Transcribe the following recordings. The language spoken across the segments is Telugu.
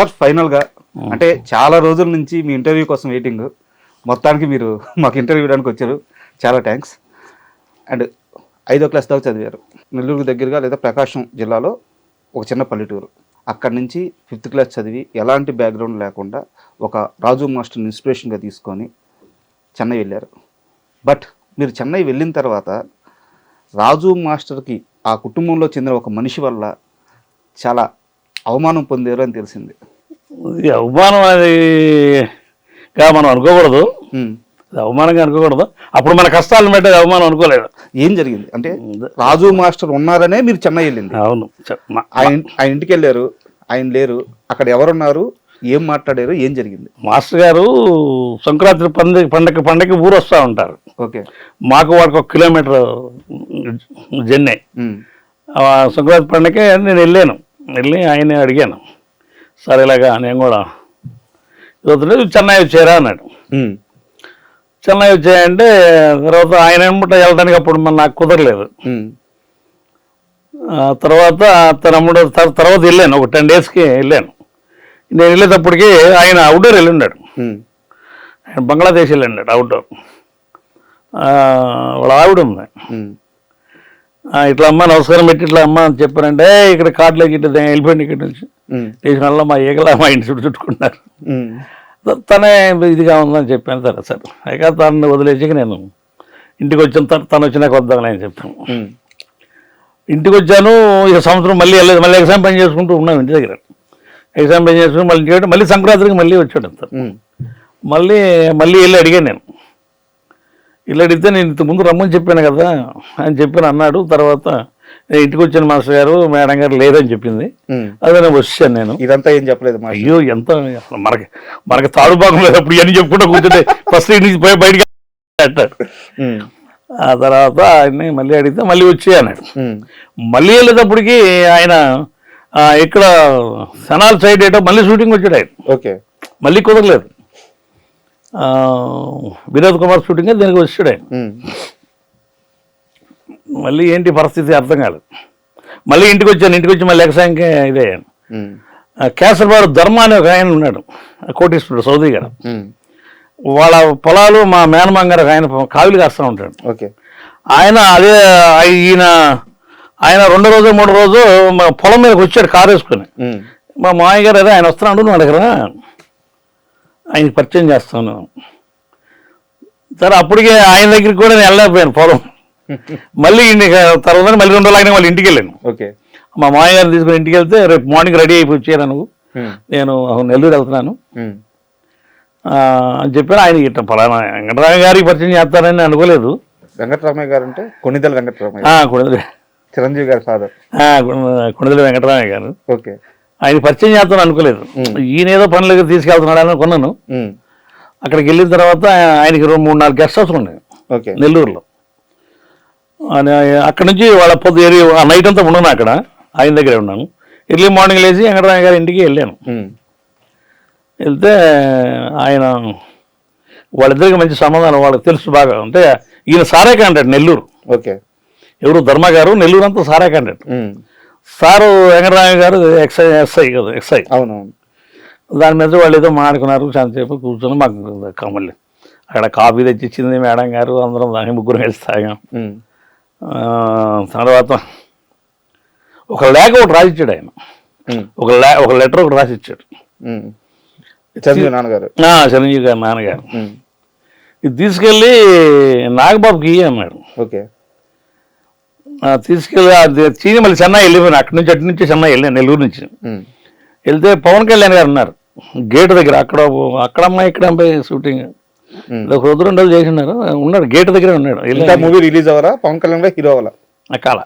సార్ ఫైనల్గా అంటే చాలా రోజుల నుంచి మీ ఇంటర్వ్యూ కోసం వెయిటింగ్ మొత్తానికి మీరు మాకు ఇంటర్వ్యూ ఇవ్వడానికి వచ్చారు. చాలా థ్యాంక్స్ అండ్ ఐదో క్లాస్ దాకా చదివారు. నెల్లూరు దగ్గరగా లేదా ప్రకాశం జిల్లాలో ఒక చిన్న పల్లెటూరు. అక్కడి నుంచి ఫిఫ్త్ క్లాస్ చదివి ఎలాంటి బ్యాక్గ్రౌండ్ లేకుండా ఒక రాజు మాస్టర్ని ఇన్స్పిరేషన్గా తీసుకొని చెన్నై వెళ్ళారు. బట్ మీరు చెన్నై వెళ్ళిన తర్వాత రాజు మాస్టర్కి ఆ కుటుంబంలో చెందిన ఒక మనిషి వల్ల చాలా అవమానం పొందారు అని తెలిసింది. ఇది అవమానం అది గా మనం అనుకోకూడదు. అది అవమానంగా అనుకోకూడదు. అప్పుడు మన కష్టాలను బట్టి అది అవమానం అనుకోలేదు. ఏం జరిగింది? అంటే రాజు మాస్టర్ ఉన్నారనే మీరు చెన్నై వెళ్ళింది. అవును. ఆయన ఆయన ఇంటికి వెళ్ళారు. ఆయన లేరు. అక్కడ ఎవరున్నారు? ఏం మాట్లాడారు? ఏం జరిగింది? మాస్టర్ గారు సంక్రాంతి పండుగ పండగ పండగకి ఊరు వస్తూ ఉంటారు. ఓకే. మాకు వాడికి ఒక కిలోమీటర్. ఆ సంక్రాంతి పండగకి నేను వెళ్ళాను. వెళ్ళి ఆయన అడిగాను. సరే ఇలాగా నేను కూడా వద్దు చెన్నై వచ్చారా అన్నాడు. చెన్నై వచ్చాయంటే తర్వాత ఆయన ఏమంటే వెళ్ళడానికి అప్పుడు మన నాకు కుదరలేదు. తర్వాత తనమ్ముడు తర్- తర్వాత వెళ్ళాను ఒక టెన్ డేస్కి వెళ్ళాను. నేను వెళ్ళేటప్పటికి ఆయన అవుట్డోర్ వెళ్ళి ఉన్నాడు. ఆయన బంగ్లాదేశ్ వెళ్ళి ఉన్నాడు అవుట్డోర్ వాళ్ళ ఆవిడ ఉంది. ఇట్లా అమ్మ నమస్కారం పెట్టి ఇట్లా అమ్మ అని చెప్పారంటే "ఏ, ఇక్కడ కార్డులోకి ఇట్లా వెళ్ళిపోయింది ఇక్కడ నుంచి. లేచిన వల్ల మా ఈగలా మా ఇంటి చుట్టూ చుట్టుకున్నారు. తనే ఇదిగా ఉందని చెప్పాను సరే సరే. అయితే తనని వదిలేసి నేను ఇంటికి వచ్చిన తర్వాత తను వచ్చినాక వద్దాం అని చెప్పాను. ఇంటికి వచ్చాను ఇక సంవత్సరం మళ్ళీ వెళ్ళలేదు. మళ్ళీ ఎగ్జామ్ పని చేసుకుంటూ ఉన్నాం ఇంటి దగ్గర. ఎగ్జామ్ పని చేసుకుని మళ్ళీ మళ్ళీ సంక్రాంతికి మళ్ళీ వచ్చాడు అంత. ఉమ్. మళ్ళీ మళ్ళీ వెళ్ళి అడిగాను నేను. ఇల్లు అడిగితే నేను ఇంత ముందు రమ్మని చెప్పాను కదా అని చెప్పాను అన్నాడు. తర్వాత నేను ఇంటికి వచ్చిన మాస్టర్ గారు మేడం గారు లేదని చెప్పింది. అదే నేను వచ్చాను నేను. ఇదంతా ఏం చెప్పలేదు అయ్యో ఎంత మనకి మనకి తాడు భాగం లేదు అప్పుడు ఇవన్నీ చెప్పుకుంటూ కూర్చుంటే ఫస్ట్ ఇంటి నుంచి పోయి బయటికి అంటాడు. ఆ తర్వాత ఆయన్ని మళ్ళీ అడిగితే మళ్ళీ వచ్చి అన్నాడు. మళ్ళీ వెళ్ళేటప్పటికి ఆయన ఇక్కడ సనాల్ సైడ్ ఏటో మళ్ళీ షూటింగ్ వచ్చాడు ఆయన. ఓకే. మళ్ళీ కుదరలేదు. వినోద్ కుమార్ షూటింగ్ దీనికి వచ్చాడు ఆయన. మళ్ళీ ఏంటి పరిస్థితి అర్థం కాలేదు. మళ్ళీ ఇంటికి వచ్చాను ఇంటికి వచ్చి మళ్ళీ ఎగసాయంకి ఇదే. కేసరబాడు ధర్మ అనే ఒక ఆయన ఉన్నాడు కోటీశ్వరుడు సౌదీ గారు. వాళ్ళ పొలాలు మా మేనమామ గారు ఒక ఆయన కావిలి కాస్తూ ఉంటాడు. ఓకే. ఆయన అదే ఈయన ఆయన రెండో రోజు మూడో రోజు మా పొలం మీదకి వచ్చాడు కారు వేసుకొని. మా మామయ్య గారు అదే ఆయన వస్తున్నాడు నువ్వు అడగరా? ఆయనకి పరిచయం చేస్తాను. సరే అప్పటికే ఆయన దగ్గరికి కూడా నేను వెళ్ళలేకపోయాను పొలం మళ్ళీ తర్వాత మళ్ళీ రెండు రోజులు ఆయన వాళ్ళ ఇంటికి వెళ్ళాను. ఓకే. మా మామయ్య తీసుకుని ఇంటికి వెళ్తే రేపు మార్నింగ్ రెడీ అయిపోయి వచ్చాను నువ్వు. నేను నెల్లూరు వెళ్తున్నాను. అని చెప్పాను ఆయన ఇట్లా పలానా వెంకటరామ గారికి పరిచయం చేస్తారని అనుకోలేదు. వెంకటరామయ్య గారు అంటే కొన్నిదల వెంకటరామయ్య. ఆ, కొణిదెల చిరంజీవి గారి ఫాదర్ కొణిదెల వెంకటరామయ్య గారు. ఓకే. ఆయన పరిచయం చేస్తాను అనుకోలేదు. ఈయన ఏదో పనులకి తీసుకెళ్తున్నాడు అని అనుకున్నాను ఉమ్. అక్కడికి వెళ్ళిన తర్వాత ఆయనకి రెండు మూడు నాలుగు గెస్ట్ హౌస్ ఉన్నాయి. ఓకే. నెల్లూరులో. అక్కడ నుంచి వాళ్ళ పొద్దు ఏరి ఆ నైట్ అంతా ఉన్నాను అక్కడ. ఆయన దగ్గరే ఉన్నాను. ఎర్లీ మార్నింగ్ లేచి వెంకటరామయ్య గారి ఇంటికి వెళ్ళాను. వెళ్తే ఆయన వాళ్ళిద్దరికి మంచి సంబంధాలు వాళ్ళకి తెలుసు బాగా. అంటే ఈయన సారే కాంటాడు నెల్లూరు. ఓకే. ఎవరు? ధర్మ గారు నెల్లూరు అంతా సారే కాంటాడు. సారు వెంకటరామయ్య గారు ఎక్సై ఎస్ఐ కదా ఎక్సై అవునవును. దాని మీద వాళ్ళు ఏదో మాడుకున్నారు చాలాసేపు కూర్చొని మాకు కమల్లి అక్కడ కాఫీ తెచ్చిచ్చింది మేడం గారు అందరం దాని ముగ్గురు కలిసి తాగాం. తర్వాత ఒక లేఖ ఒకటి రాసిచ్చాడు ఆయన. ఒక లే ఒక లెటర్ ఒకటి రాసిచ్చాడు. చిరంజీవి నాన్నగారు. చిరంజీవి గారు నాన్నగారు. ఇది తీసుకెళ్ళి నాగబాబుకి అన్నాడు ఓకే. తీసుకెళ్ళి అది చీని మళ్ళీ చెన్నై వెళ్ళిపోయాను. అక్కడి నుంచి అటు నుంచి చెన్నై వెళ్ళాను నెల్లూరు నుంచి. వెళ్తే పవన్ కళ్యాణ్ గారు ఉన్నారు. గేట్ దగ్గర అక్కడ అక్కడ అమ్మాయి ఇక్కడ అమ్మాయి షూటింగ్. ఒక రోజు రెండు రోజులు చేసి ఉన్నారు. ఉన్నాడు గేట్ దగ్గరే ఉన్నాడు. మూవీ రిలీజ్ అవ్వరా? పవన్ కళ్యాణ్ గారు హీరో అవ్వాలా? అకాల.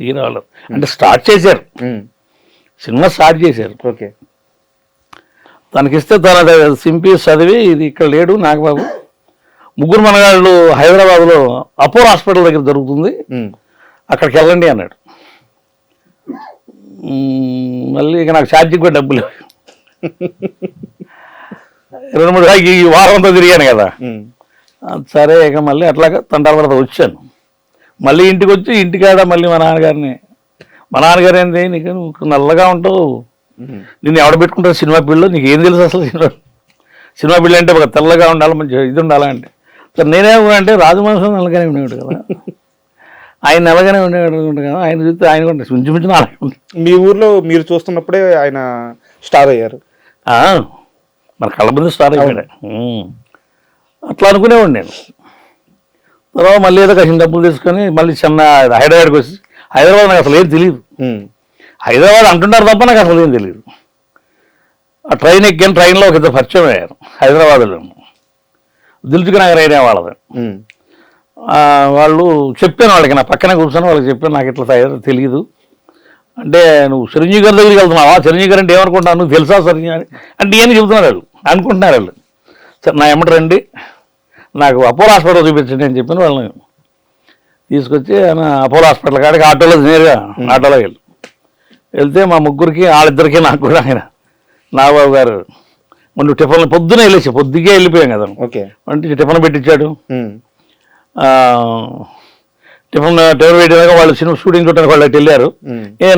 హీరోలు. అంటే స్టార్ట్ చేశారు. సినిమా స్టార్ట్ చేశారు. ఓకే. తనకిస్తే తన సింపి చదివి ఇది ఇక్కడ లేడు నాగబాబు. ముగ్గురు మనగాళ్ళు హైదరాబాద్లో అపోలో హాస్పిటల్ దగ్గర దొరుకుతుంది ఉమ్. అక్కడికి వెళ్ళండి అన్నాడు. మళ్ళీ ఇక నాకు ఛార్జింగ్ కూడా డబ్బులు. రెండు మూడు ఈ వారం అంతా తిరిగాను కదా. సరే ఇక మళ్ళీ అట్లాగా తంటాల తర్వాత వచ్చాను. మళ్ళీ ఇంటికి వచ్చి ఇంటికాడ మళ్ళీ మా నాన్నగారిని మా నాన్నగారు ఏంది? నీకు నువ్వు నల్లగా ఉంటావు. నిన్ను ఎవడ పెట్టుకుంటారు సినిమా ఫీల్డ్లో నీకు ఏం తెలుసు అసలు సినిమా? సినిమా అంటే ఒక తెల్లగా ఉండాలి మంచి ఇది ఉండాలి అంటే సరే నేనే అంటే రాజమహేశ్వరం నల్లగానే ఉండేవాడు కదా. ఆయన నల్లగానే ఉండేవాడు కదా. ఆయన చూస్తే ఆయన కూడా ఇంచుమించు అలాగే మీ ఊర్లో మీరు చూస్తున్నప్పుడే ఆయన స్టార్ అయ్యారు. మన కళ్ళ ముందు స్టార్ అయిపోయాడు. ఉమ్. అట్లా అనుకునేవాడు నేను. తర్వాత మళ్ళీ ఏదో కాసిన డబ్బులు తీసుకొని మళ్ళీ చిన్న హైదరాబాద్కి వచ్చి హైదరాబాద్ నాకు అసలు ఏం తెలియదు. హైదరాబాద్ అంటున్నారు తప్ప నాకు అసలు ఏం తెలియదు ఆ ట్రైన్ ఎక్కాను ట్రైన్లో ఒక ఇద్దరు పరిచయం అయ్యారు హైదరాబాద్లో దిల్చుకు నగర్ అయినా వాళ్ళది. వాళ్ళు చెప్పాను వాళ్ళకి నా పక్కనే కూర్చొని వాళ్ళకి చెప్పాను నాకు ఇట్లా తెలియదు అంటే నువ్వు చిరంజీవి గారి దగ్గరికి వెళ్తున్నావా? చిరంజీవి గారు అంటే ఏమనుకుంటాను నువ్వు తెలుసా చిరంజీవి అని అంటే ఏం చెబుతున్నారు వాళ్ళు అనుకుంటున్నారు వాళ్ళు. సరే నా ఎమ్మటి రండి. నాకు అపోలో హాస్పిటల్ చూపించండి అని చెప్పిన వాళ్ళని. తీసుకొచ్చి ఆయన అపోలో హాస్పిటల్ కాడికి ఆటోలో నేరుగా ఆటోలో వెళ్ళి. వెళ్తే మా ముగ్గురికి వాళ్ళిద్దరికి నాకు కూడా ఆయన నాగబాబు గారు మొన్న టిఫిన్ పొద్దునే వెళ్ళేసి పొద్దుగే వెళ్ళిపోయాం కదా. ఓకే. అంటే టిఫిన్ పెట్టించాడు టిఫిన్ టిఫిన్ పెట్టినాక వాళ్ళు సినిమా షూటింగ్ చూడడానికి వాళ్ళు వెళ్ళారు.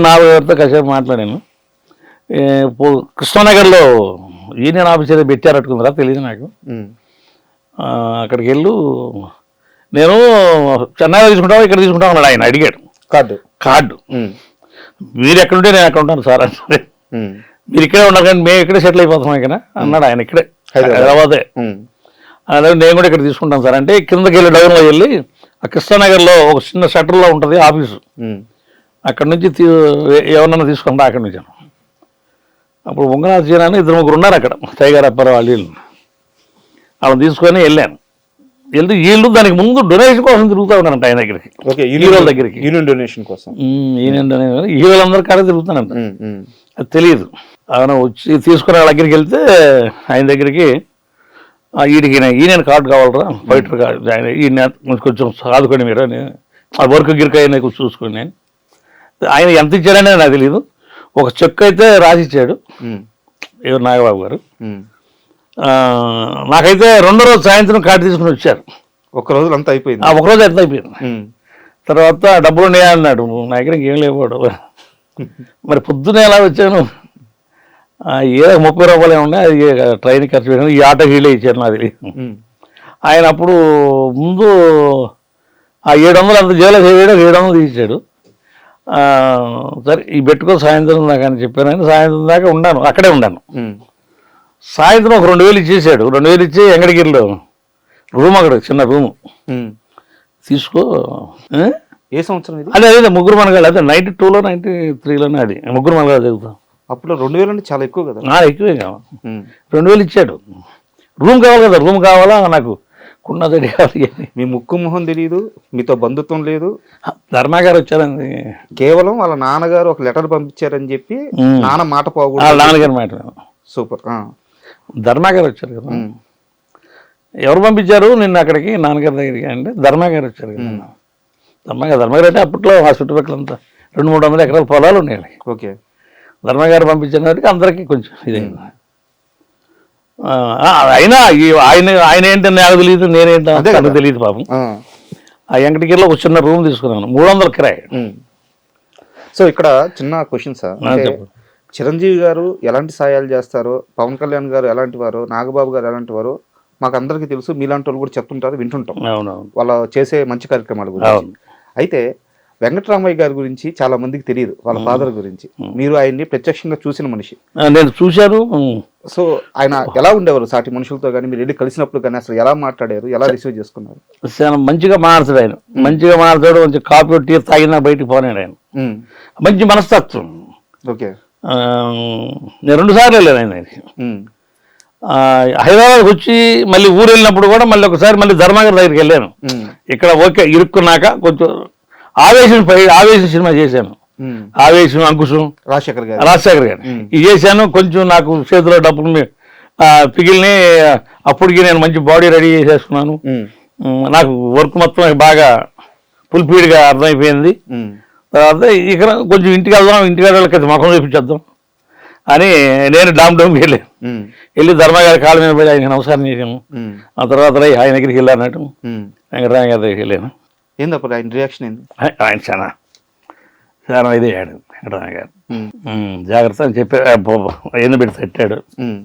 నాలుగు గారితో కాసేపు మాట్లాడాను. కృష్ణానగర్లో యూనియన్ ఆఫీస్ ఏదో పెట్టారట్టుకుందిరా తెలియదు నాకు. అక్కడికి వెళ్ళు. నేను చెన్నైలో తీసుకుంటావా ఇక్కడ తీసుకుంటావా అన్నాడు ఆయన అడిగాడు. కార్డు. కార్డు. మీరు ఎక్కడుంటే నేను ఎక్కడ ఉంటాను సార్ అంటే. మీరు ఇక్కడే ఉన్నారు కానీ మేము ఇక్కడే సెటిల్ అయిపోతున్నాం ఇక్కడ అన్నాడు ఆయన ఇక్కడే హైదరాబాద్. అలాగే నేను కూడా ఇక్కడ తీసుకుంటాను సార్. అంటే కిందకి వెళ్ళి డౌన్లో వెళ్ళి ఆ కృష్ణానగర్లో ఒక చిన్న షట్టర్లో ఉంటుంది ఆఫీసు. అక్కడ నుంచి ఎవరన్నా తీసుకుంటా అక్కడి నుంచి అప్పుడు ఉంగనాథ్ జీనాని ఇద్దరు ముగ్గురు ఉన్నారు అక్కడ టైగర్ అప్పారు వాళ్ళు వీళ్ళు వాళ్ళని తీసుకొని వెళ్ళాను. వెళ్తే వీళ్ళు దానికి ముందు డొనేషన్ కోసం తిరుగుతూ ఉన్నారంట ఆయన దగ్గరికి. ఓకే హీరోల దగ్గరికి. యూనియన్ డొనేషన్ కోసం. ఈయన డొనేషన్ హీరోలందరూ కాడ తిరుగుతానంట. అది తెలియదు ఆయన వచ్చి తీసుకుని వాళ్ళ దగ్గరికి వెళ్తే ఆయన దగ్గరికి "ఆ, ఈయనకి ఈయన- కార్డు కావాలరా ఫైటర్ కార్డు ఆయన ఈయన కొంచెం సాదుకోండి మీరు అని ఆ వర్క్ గిరిక అయినా అని ఆయన ఎంత ఇచ్చాడనే నాకు తెలియదు ఒక చెక్ అయితే రాసి ఇచ్చాడు ఉమ్. ఎవరు నాగబాబు గారు. నాకైతే రెండో రోజు సాయంత్రం కార్డు తీసుకుని వచ్చారు. ఒక్క రోజులు అంతా అయిపోయింది. ఆ ఒకరోజు ఎంత అయిపోయింది. తర్వాత డబ్బులు ఉన్నాయా అన్నాడు నా దగ్గర ఇంకేం లేవాడు మరి పొద్దున ఎలా వచ్చాను? ఏదో ముప్పై రూపాయలు ఉన్నాయి అది ట్రైన్ ఖర్చు పెట్టాను ఈ ఆటో హీలే తెలియదు ఉమ్. ఆయన అప్పుడు ముందు ఆ ఏడు వందలు అంత జైలు వేయడం ఏడు వందలు తీసాడు సరే ఈ పెట్టుకో సాయంత్రం దాకా అని చెప్పాను ఆయన సాయంత్రం దాకా ఉన్నాను అక్కడే ఉన్నాను. సాయంత్రం ఒక రెండు వేలు ఇచ్చేసాడు రెండు వేలు ఇచ్చి ఎంగడిగిరిలో రూమ్ అక్కడ చిన్న రూము. తీసుకో? ఏ సంవత్సరం అదే అదే ముగ్గురు మనగాళ్ళు అదే నైన్టీ టూలో నైన్టీ త్రీలోనే అది ముగ్గురు మనగాళ్ళు చదువుతాం అప్పుడు రెండు వేలు అంటే చాలా ఎక్కువ కదా. ఎక్కువే కావాలి. రెండు వేలు ఇచ్చాడు. రూమ్ కావాలి కదా రూమ్ కావాలా? నాకు కుండదడి కావాలి. మీ ముక్కు మొహం తెలియదు మీతో బంధుత్వం లేదు. ధర్మా గారు వచ్చారండి. కేవలం వాళ్ళ నాన్నగారు ఒక లెటర్ పంపించారని చెప్పి. నాన్న మాట పోకూడదు నాన్నగారి మాట. సూపర్. ఆ. ధర్మా గారు వచ్చారు కదా. ఎవరు పంపించారు? నిన్న అక్కడికి నాన్నగారి దగ్గరికి అంటే ధర్మా గారు వచ్చారు కదా. ధర్మా గారు ధర్మా గారు అంటే అప్పట్లో ఆ చుట్టుపక్కల అంతా రెండు మూడు వందల ఎకరాల పొలాలు ఉన్నాయి. ఓకే. ధర్మ గారు పంపించిన వాటికి అందరికీ కొంచెం ఇదే అయినా ఆయన ఆయన ఏంటో నాకు తెలియదు నేనేంటో నాకు. తెలియదు పాపం ఆ. వెంకటగిరిలో ఒక చిన్న రూమ్ తీసుకున్నాను మూడు వందల కిరాయి. సో ఇక్కడ చిన్న క్వశ్చన్ సార్. చిరంజీవి గారు ఎలాంటి సాయాలు చేస్తారో పవన్ కళ్యాణ్ గారు ఎలాంటి వారో నాగబాబు గారు ఎలాంటి వారో మాకు అందరికీ తెలుసు మీలాంటి వాళ్ళు కూడా చెప్తుంటారు వింటుంటాం వాళ్ళ చేసే మంచి కార్యక్రమాల గురించి. అయితే వెంకటరామయ్య గారి గురించి చాలా మందికి తెలియదు వాళ్ళ ఫాదర్ గురించి. మీరు ఆయన్ని ప్రత్యక్షంగా చూసిన మనిషి. నేను చూశాను. సో ఆయన ఎలా ఉండేవారు సాటి మనుషులతో కానీ మీరు వెళ్ళి కలిసినప్పుడు కానీ అసలు ఎలా మాట్లాడారు ఎలా రిసీవ్ చేసుకున్నారు? చాలా మంచిగా మాట్లాడు ఆయన. మంచిగా మాట్లాడు మంచి కాఫీ టీ తాగినా బయటికి పోనాడు ఆయన. మంచి మనస్తత్వం. ఓకే. నేను రెండు సార్లు వెళ్ళాను ఆయన హైదరాబాద్కి వచ్చి మళ్ళీ ఊరు వెళ్ళినప్పుడు కూడా మళ్ళీ ఒకసారి మళ్ళీ ధర్మగారి దగ్గరికి వెళ్ళాను. ఇక్కడ ఓకే ఇరుక్కున్నాక కొంచెం ఆవేశం పై ఆవేశం సినిమా చేశాను. ఆవేశం అంకుశం రాజశేఖర్ గారు రాజశేఖర్ గారు. ఇది చేశాను కొంచెం నాకు చేతిలో డబ్బులు పిగిలిని అప్పటికి నేను మంచి బాడీ రెడీ చేసేసుకున్నాను నాకు వర్క్ మొత్తం బాగా ఫుల్ఫీడ్గా అర్థమైపోయింది. తర్వాత ఇక్కడ కొంచెం ఇంటికి వెళ్దాం ఇంటికి వెళ్ళకి ముఖం చూపించేద్దాం అని నేను డామ్ డోమ్కి వెళ్ళాను. వెళ్ళి ధర్మగారి కాళ్ళ మీద పోయి ఆయనకి నమస్కారం చేశాను. ఆ తర్వాత ఆయన దగ్గరికి వెళ్ళానట్టు. వెంకటరామ గారి దగ్గరికి వెళ్ళాను ఏంది అప్పుడు ఆయన రియాక్షన్ ఏంది? ఆయన చాలా చాలా ఇది అయ్యాడు వెంకటరామయ్య గారు. జాగ్రత్త అని చెప్పి ఏంది పెట్టి తట్టాడు? ఉమ్,